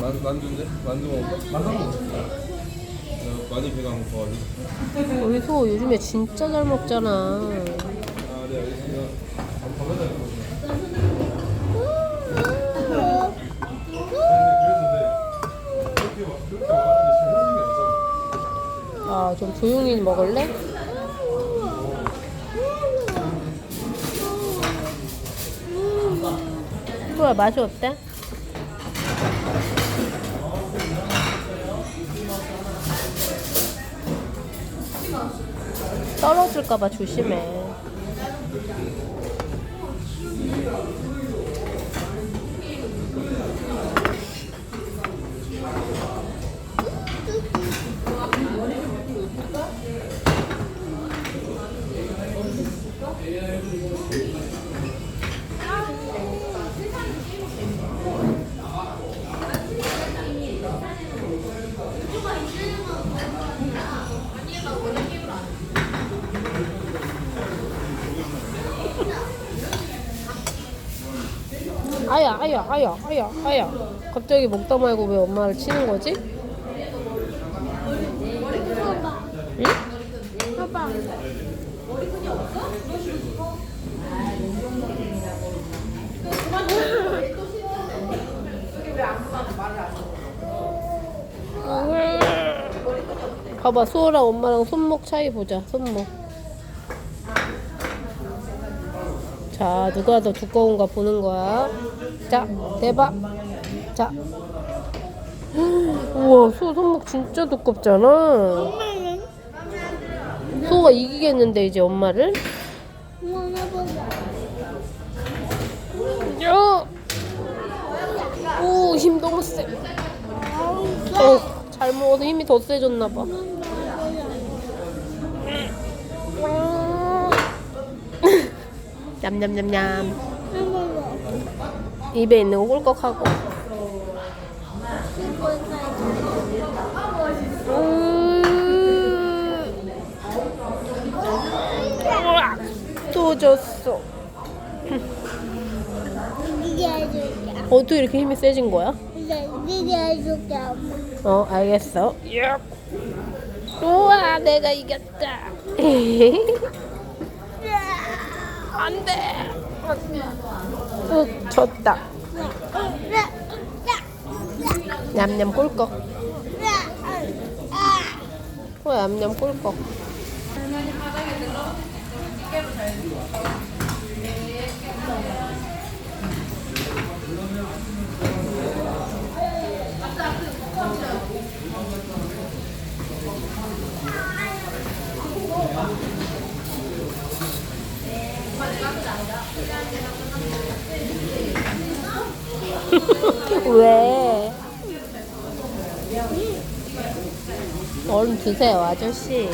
만, 만두인데? 만두 먹을까? 만두 먹을까? 많이 배가 안 고파가지고 우리 소 요즘에 진짜 잘 먹잖아. 아네 알겠습니다 아, 좀 조용히 먹을래? 뭐야, 맛이 어때? 떨어질까봐 조심해. 아야, 아야, 아야, 아야, 아야. 갑자기 먹다 말고 왜 엄마를 치는 거지? 응? 봐봐. 봐봐, 수호랑 엄마랑 손목 차이 보자, 손목. 자, 누가 더 두꺼운가 보는 거야. 자, 대박. 자. 우와, 수호 손목 진짜 두껍잖아. 수호가 이기겠는데, 이제 엄마를? 야! 오, 힘 너무 세. 어, 잘 먹어서 힘이 더 세졌나봐. 냠냠냠냠. 입에 있는 거 꿀꺽하고. 음. 또 졌어. 이게 해줄게. 어떻게 이렇게 힘이 세진 거야? 해줄게. 어, 알겠어. 야. 우와, 내가 이겼다. 안 돼. 으, 졌다. 냠냠 꿀꺽. 어, 냠냠 꿀꺽. 왜? 얼른 드세요, 아저씨.